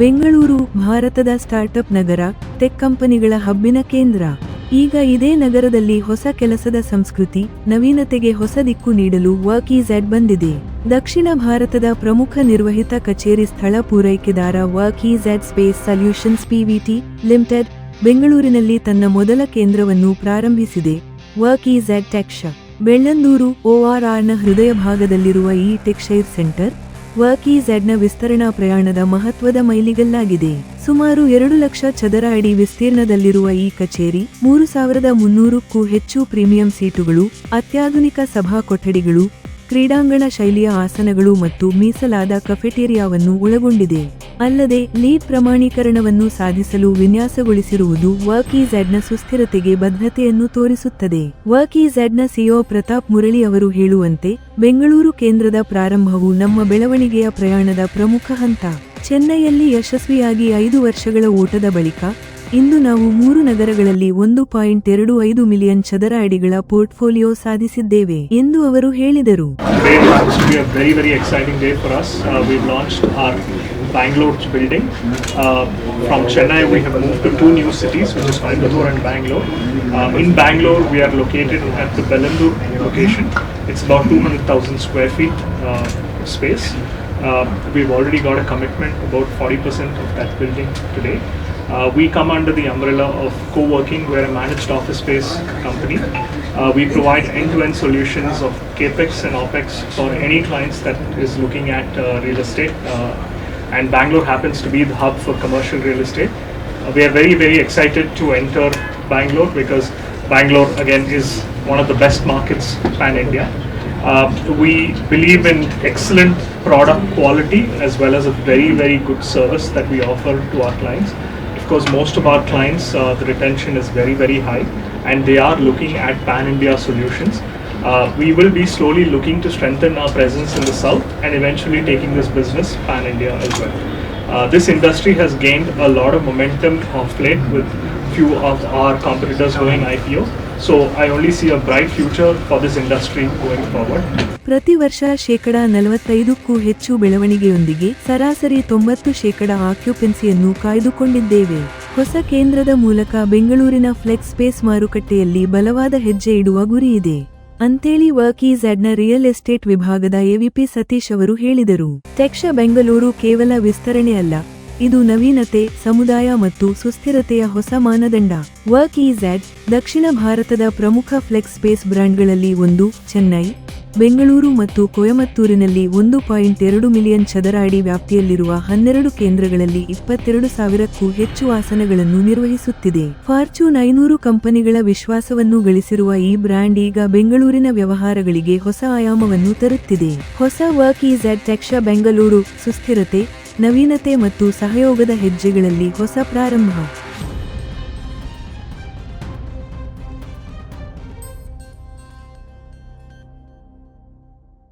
ಬೆಂಗಳೂರು, ಭಾರತದ ಸ್ಟಾರ್ಟ್ಅಪ್ ನಗರ, ಟೆಕ್ ಕಂಪನಿಗಳ ಹಬ್ಬಿನ ಕೇಂದ್ರ. ಈಗ ಇದೇ ನಗರದಲ್ಲಿ ಹೊಸ ಕೆಲಸದ ಸಂಸ್ಕೃತಿ, ನವೀನತೆಗೆ ಹೊಸ ದಿಕ್ಕು ನೀಡಲು ವರ್ಕ್ ಈಝೆಡ್ ಬಂದಿದೆ. ದಕ್ಷಿಣ ಭಾರತದ ಪ್ರಮುಖ ನಿರ್ವಹಿತ ಕಚೇರಿ ಸ್ಥಳ ಪೂರೈಕೆದಾರ work EZ space solutions PVT limited, ಬೆಂಗಳೂರಿನಲ್ಲಿ ತನ್ನ ಮೊದಲ ಕೇಂದ್ರವನ್ನು ಪ್ರಾರಂಭಿಸಿದೆ. ವರ್ಕ್ ಈಝೆಡ್ ಟೆಕ್ಷ ಬೆಳ್ಳಂದೂರು ಓಆರ್ಆರ್ನ ಹೃದಯ ಭಾಗದಲ್ಲಿರುವ ಈ ಟೆಕ್ಶೈರ್ ಸೆಂಟರ್ ವರ್ಕ್ನ ವಿಸ್ತರಣಾ ಪ್ರಯಾಣದ ಮಹತ್ವದ ಮೈಲಿಗಲ್ಲಾಗಿದೆ. ಸುಮಾರು ಎರಡು ಲಕ್ಷ ಚದರ ಅಡಿ ವಿಸ್ತೀರ್ಣದಲ್ಲಿರುವ ಈ ಕಚೇರಿ ಮೂರು ಸಾವಿರದ ಮುನ್ನೂರಕ್ಕೂ ಹೆಚ್ಚು ಪ್ರೀಮಿಯಂ ಸೀಟುಗಳು, ಅತ್ಯಾಧುನಿಕ ಸಭಾ ಕೊಠಡಿಗಳು, ಕ್ರೀಡಾಂಗಣ ಶೈಲಿಯ ಆಸನಗಳು ಮತ್ತು ಮೀಸಲಾದ ಕಫೆಟೇರಿಯಾವನ್ನು ಒಳಗೊಂಡಿದೆ. ಅಲ್ಲದೆ ಲೀಡ್ ಪ್ರಮಾಣೀಕರಣವನ್ನು ಸಾಧಿಸಲು ವಿನ್ಯಾಸಗೊಳಿಸಿರುವುದು ವರ್ಕ್ನ ಸುಸ್ಥಿರತೆಗೆ ಬದ್ಧತೆಯನ್ನು ತೋರಿಸುತ್ತದೆ. ವರ್ಕ್ನ ಸಿಒ ಪ್ರತಾಪ್ ಮುರಳಿ ಅವರು ಹೇಳುವಂತೆ, ಬೆಂಗಳೂರು ಕೇಂದ್ರದ ಪ್ರಾರಂಭವು ನಮ್ಮ ಬೆಳವಣಿಗೆಯ ಪ್ರಯಾಣದ ಪ್ರಮುಖ ಹಂತ. ಚೆನ್ನೈಯಲ್ಲಿ ಯಶಸ್ವಿಯಾಗಿ ಐದು ವರ್ಷಗಳ ಓಟದ ಬಳಿಕ ಇಂದು ನಾವು ಮೂರು ನಗರಗಳಲ್ಲಿ ಒಂದು ಪಾಯಿಂಟ್ ಎರಡು ಐದು ಮಿಲಿಯನ್ ಚದರ ಅಡಿಗಳ ಪೋರ್ಟ್ಫೋಲಿಯೋ ಸಾಧಿಸಿದ್ದೇವೆ ಎಂದು ಅವರು ಹೇಳಿದರು. Uh, Bangalore building. Uh, from Chennai, we have moved to two new cities, which is Coimbatore and Bangalore. Um, in Bangalore, we are located at the Bellandur location. It's about 200,000 square feet uh, space. Uh, we've already got a commitment about 40% of that building today. Uh, we come under the umbrella of co-working. We're a managed office space company. Uh, we provide end-to-end solutions of capex and opex for any clients that is looking at uh, real estate. Uh, and Bangalore happens to be the hub for commercial real estate. Uh, we are very, very excited to enter Bangalore because Bangalore again is one of the best markets pan India. Uh, we believe in excellent product quality as well as a very, very good service that we offer to our clients. Of course, most of our clients, uh, the retention is very, very high and they are looking at pan India solutions. Uh, we will be slowly looking to strengthen our presence in the south and eventually taking this business pan India as well. Uh, this industry has gained a lot of momentum of late with few of our competitors going IPO. So, I only see a bright future for this industry going forward. ಪ್ರತಿ ವರ್ಷ ಶೇಕಡ ನಲವತ್ತೈದಕ್ಕೂ ಹೆಚ್ಚು ಬೆಳವಣಿಗೆಯೊಂದಿಗೆ ಸರಾಸರಿ ತೊಂಬತ್ತು ಶೇಕಡ ಆಕ್ಯುಪೆನ್ಸಿಯನ್ನು ಕಾಯ್ದುಕೊಂಡಿದ್ದೇವೆ. ಹೊಸ ಕೇಂದ್ರದ ಮೂಲಕ ಬೆಂಗಳೂರಿನ ಫ್ಲೆಕ್ಸ್ ಸ್ಪೇಸ್ ಮಾರುಕಟ್ಟೆಯಲ್ಲಿ ಬಲವಾದ ಹೆಜ್ಜೆ ಇಡುವ ಗುರಿಯಿದೆ ಅಂತೇಳಿ ವರ್ಕ್ನ ರಿಯಲ್ ಎಸ್ಟೇಟ್ ವಿಭಾಗದ ಎವಿಪಿ ಸತೀಶ್ ಅವರು ಹೇಳಿದರು. ಟೆಕ್ಷ ಬೆಂಗಳೂರು ಕೇವಲ ವಿಸ್ತರಣೆ ಅಲ್ಲ ಇದು ನವೀನತೆ, ಸಮುದಾಯ ಮತ್ತು ಸುಸ್ಥಿರತೆಯ ಹೊಸ ಮಾನದಂಡ. ವರ್ಕ್ ಈಸ್ ಆಡ್ ದಕ್ಷಿಣ ಭಾರತದ ಪ್ರಮುಖ ಫ್ಲೆಕ್ಸ್ ಸ್ಪೇಸ್ ಬ್ರ್ಯಾಂಡ್ಗಳಲ್ಲಿ ಒಂದು, ಚೆನ್ನೈ, ಬೆಂಗಳೂರು ಮತ್ತು ಕೊಯಮತ್ತೂರಿನಲ್ಲಿ ಒಂದು ಪಾಯಿಂಟ್ ಎರಡು ಮಿಲಿಯನ್ ಚದರ ಅಡಿ ವ್ಯಾಪ್ತಿಯಲ್ಲಿರುವ ಹನ್ನೆರಡು ಕೇಂದ್ರಗಳಲ್ಲಿ ಇಪ್ಪತ್ತೆರಡು ಸಾವಿರಕ್ಕೂ ಹೆಚ್ಚು ಆಸನಗಳನ್ನು ನಿರ್ವಹಿಸುತ್ತಿದೆ. ಫಾರ್ಚೂನ್ ಐನೂರು ಕಂಪನಿಗಳ ವಿಶ್ವಾಸವನ್ನು ಗಳಿಸಿರುವ ಈ ಬ್ರ್ಯಾಂಡ್ ಈಗ ಬೆಂಗಳೂರಿನ ವ್ಯವಹಾರಗಳಿಗೆ ಹೊಸ ಆಯಾಮವನ್ನು ತರುತ್ತಿದೆ. ಹೊಸ ವರ್ಕ್ ಈಸ್ ಅಧ್ಯಕ್ಷ ಬೆಂಗಳೂರು, ಸುಸ್ಥಿರತೆ ನವೀನತೆ ಮತ್ತು ಸಹಯೋಗದ ಹೆಜ್ಜೆಗಳಲ್ಲಿ ಹೊಸ ಪ್ರಾರಂಭ.